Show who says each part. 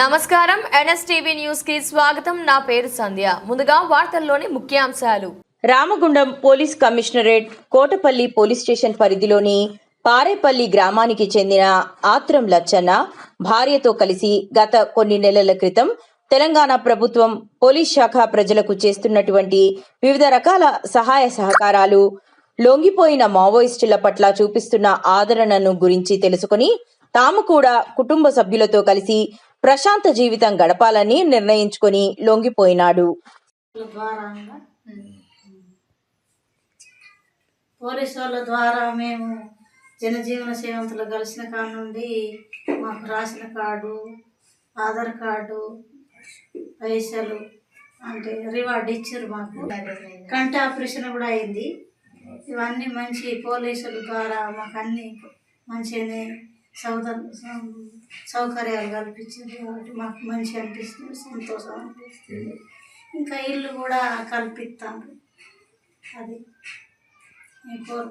Speaker 1: నమస్కారం. ఎన్ఎస్టీవీ న్యూస్కి స్వాగతం. నా పేరు సంధ్య. ముందుగా వార్తల్లోని ముఖ్యాంశాలు.
Speaker 2: Ramagundam police commissionerate Kotapalli police station పరిధిలోని పారేపల్లి గ్రామానికి చెందిన ఆత్రం లచ్చన్న భార్యతో కలిసి గత కొన్ని నెలల క్రితం తెలంగాణ ప్రభుత్వం పోలీస్ శాఖ ప్రజలకు చేస్తున్నటువంటి వివిధ రకాల సహాయ సహకారాలు లొంగిపోయిన మావోయిస్టుల పట్ల చూపిస్తున్న ఆదరణను గురించి తెలుసుకుని తాము కూడా కుటుంబ సభ్యులతో కలిసి ప్రశాంత జీవితం గడపాలని నిర్ణయించుకొని లొంగిపోయినాడు.
Speaker 3: పోలీసు వాళ్ళ ద్వారా మేము జనజీవన సేవంతులు కలిసిన కాడ నుండి మాకు రాసిన కార్డు ఆధార్ కార్డు పైసలు అంటే రివార్డ్ ఇచ్చారు మాకు. కంటి ఆపరేషన్ కూడా అయింది. ఇవన్నీ మంచి పోలీసుల ద్వారా మాకు అన్ని మంచిగానే సౌద సౌకర్యాలు కల్పించింది కాబట్టి మాకు మంచి అనిపిస్తుంది సంతోషం అనిపిస్తుంది. ఇంకా ఇల్లు కూడా కల్పిస్తాను అది నేను కోరు